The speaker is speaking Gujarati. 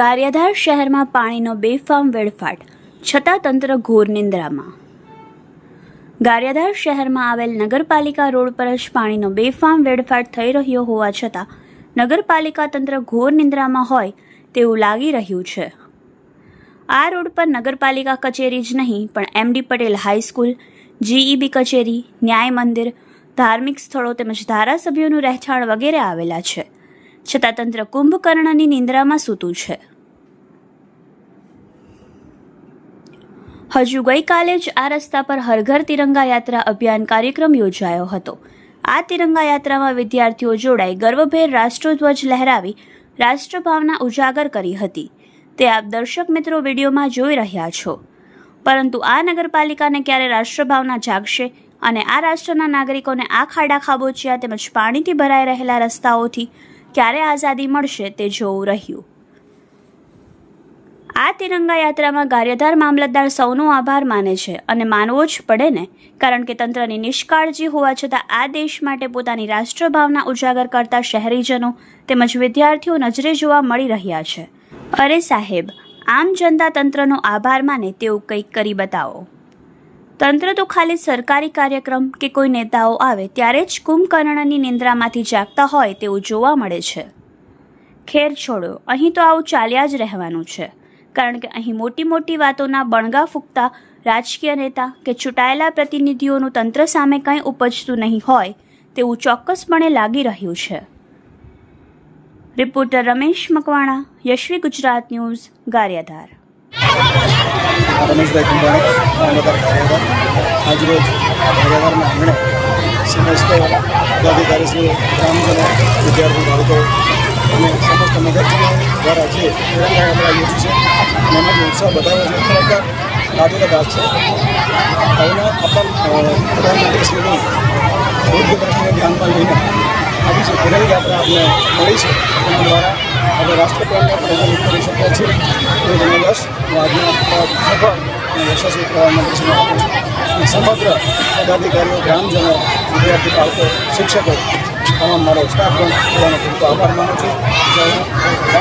ગારિયાધાર શહેરમાં પાણીનો બેફામ વેડફાટ, છતાં તંત્ર ઘોર નિંદ્રામાં. ગારિયાધાર શહેરમાં આવેલ નગરપાલિકા રોડ પર જ પાણીનો બેફામ વેડફાટ થઈ રહ્યો હોવા છતાં, નગરપાલિકા તંત્ર ઘોર નિંદ્રામાં હોય તેવું લાગી રહ્યું છે. આ રોડ પર નગરપાલિકા કચેરી જ નહીં, પણ એમડી પટેલ હાઈસ્કૂલ જીઈબી કચેરી, ન્યાય મંદિર, ધાર્મિક સ્થળો તેમજ ધારાસભ્યોનું રહેઠાણ વગેરે આવેલા છે. છતાં તંત્ર કુંભકર્ણની નિંદ્રામાં સૂતું છે. હજુ ગઈકાલે જ આ રસ્તા પર હરઘર તિરંગા યાત્રા અભિયાન કાર્યક્રમ યોજાયો હતો. આ તિરંગા યાત્રામાં વિદ્યાર્થીઓ જોડાઈ ગર્વભેર રાષ્ટ્રધ્વજ લહેરાવી રાષ્ટ્રભાવના ઉજાગર કરી હતી. તે આપ દર્શક મિત્રો વિડીયોમાં જોઈ રહ્યા છો. પરંતુ આ નગરપાલિકાને ક્યારે રાષ્ટ્રભાવના જાગશે અને આ રાષ્ટ્રના નાગરિકોને આ ખાડા ખાબોચિયા તેમજ પાણીથી ભરાઈ રહેલા રસ્તાઓથી ક્યારે આઝાદી મળશે તે જોવું રહ્યું. આ તિરંગા યાત્રામાં કાર્યધાર મામલતદાર સૌનો આભાર માને છે અને માનવો જ પડે ને, કારણ કે તંત્રની નિષ્કાળજી હોવા છતાં આ દેશ માટે પોતાની રાષ્ટ્રભાવના ઉજાગર કરતા શહેરીજનો તેમજ વિદ્યાર્થીઓ નજરે જોવા મળી રહ્યા છે. અરે સાહેબ, આમ જનતા તંત્રનો આભાર માને તેવું કંઈક કરી બતાવો. તંત્ર તો ખાલી સરકારી કાર્યક્રમ કે કોઈ નેતાઓ આવે ત્યારે જ કુંભકર્ણની નિંદ્રામાંથી જાગતા હોય તેવું જોવા મળે છે. ખેર છોડો, અહીં તો આવું ચાલ્યા જ રહેવાનું છે. કારણ કે અહીં મોટી મોટી વાતોના બણગા ફૂંકતા રાજકીય નેતા કે ચૂંટાયેલા પ્રતિનિધિઓનું તંત્ર સામે કંઈ ઉપજતું નહીં હોય તેવું ચોક્કસપણે લાગી રહ્યું છે. Reporter Ramesh Makwana, Yashvi Gujarat news, Gariadhar. Rameshbhai Kumbhani આજરોજ ગ્રામજનો વિદ્યાર્થી બાળકો અને સમસ્ત નગરજનો દ્વારા જે તિરંગા યાત્રા યોજી છે. અને એમાં જે ઉત્સાહ બતાવ્યો છે ખરેખર લાભદાયક છે. હવે આપણા પ્રધાનમંત્રીશ્રીની બૌદ્ધ દ્રષ્ટિને ધ્યાનમાં લઈને આવી જે તિરંગ યાત્રા આપણે મળી છે તેના દ્વારા આપણે રાષ્ટ્રપ્રેમને પ્રજ્વલિત કરી શકીએ છીએ એ મને યશ આજના સફળ યશસ્વી પ્રધાનમંત્રીશ્રીને સમગ્ર પદાધિકારીઓ, ગ્રામજનો, વિદ્યાર્થી બાળકો, શિક્ષકો તમામ મારો સ્ટાફ પણ આભાર માનું છું જય.